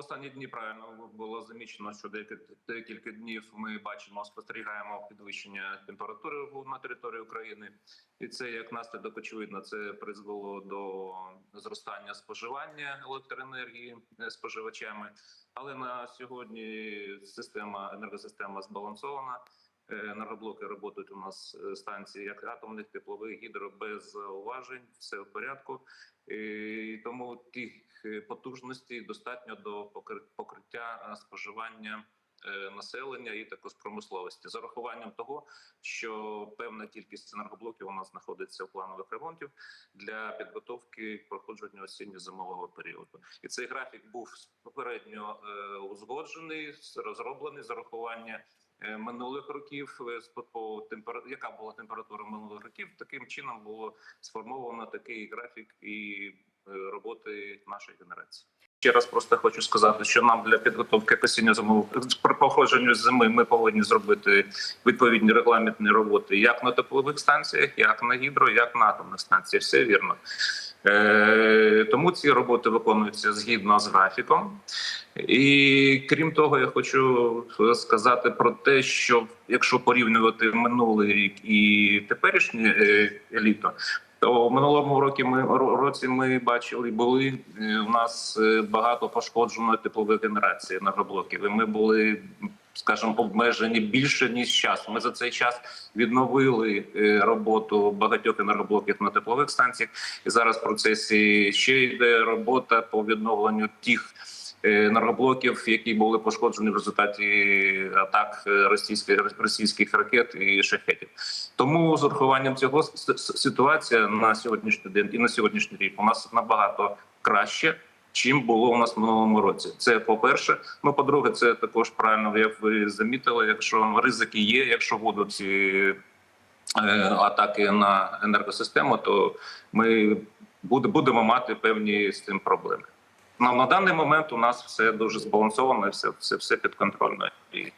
останні дні правильно було замічено, що декілька, днів ми бачимо, спостерігаємо підвищення температури на території України, і це як наслідок очевидно, це призвело до зростання споживання електроенергії е, споживачами. Але на сьогодні система енергосистема збалансована. Е, Енергоблоки працюють у нас е, станції як атомних, теплових, гідро без зауважень, все в порядку. І тому тих е, потужностей достатньо до покри- покриття споживання населення і також промисловості з урахуванням того, що певна кількість енергоблоків у нас знаходиться в планових ремонтів для підготовки к проходженню осінньо-зимового періоду. І цей графік був попередньо узгоджений, розроблений з урахування е, минулих років. е, По яка була температура минулих років, таким чином було сформовано такий графік і е, роботи нашої генерації. Ще раз просто хочу сказати, що нам для підготовки к осінньо-зимового при проходженню зими ми повинні зробити відповідні регламентні роботи як на теплових станціях, як на гідро, як на атомних станціях. Все вірно. Е, тому ці роботи виконуються згідно з графіком. І крім того, я хочу сказати про те, що якщо порівнювати минулий рік і теперішнє е, літо, то в минулому році ми році ми бачили, були у нас е, багато пошкодженої теплової генерації енергоблоків. І ми були, скажімо, обмежені більше ніж час. Ми за цей час відновили е, роботу багатьох енергоблоків на теплових станціях, і зараз в процесі ще йде робота по відновленню тих. е, Енергоблоків, які були пошкоджені в результаті атак е, російських російських ракет і шахетів, тому з урахуванням цього ситуація на сьогоднішній день і на сьогоднішній рік у нас набагато краще, чим було у нас в минулому році. Це по перше. Ну по-друге, це також правильно, як ви замітили. Якщо ризики є, якщо будуть ці е, атаки на енергосистему, то ми буде- будемо мати певні з цим проблеми. На, на даний момент у нас все дуже збалансовано, все, все, все підконтрольно. І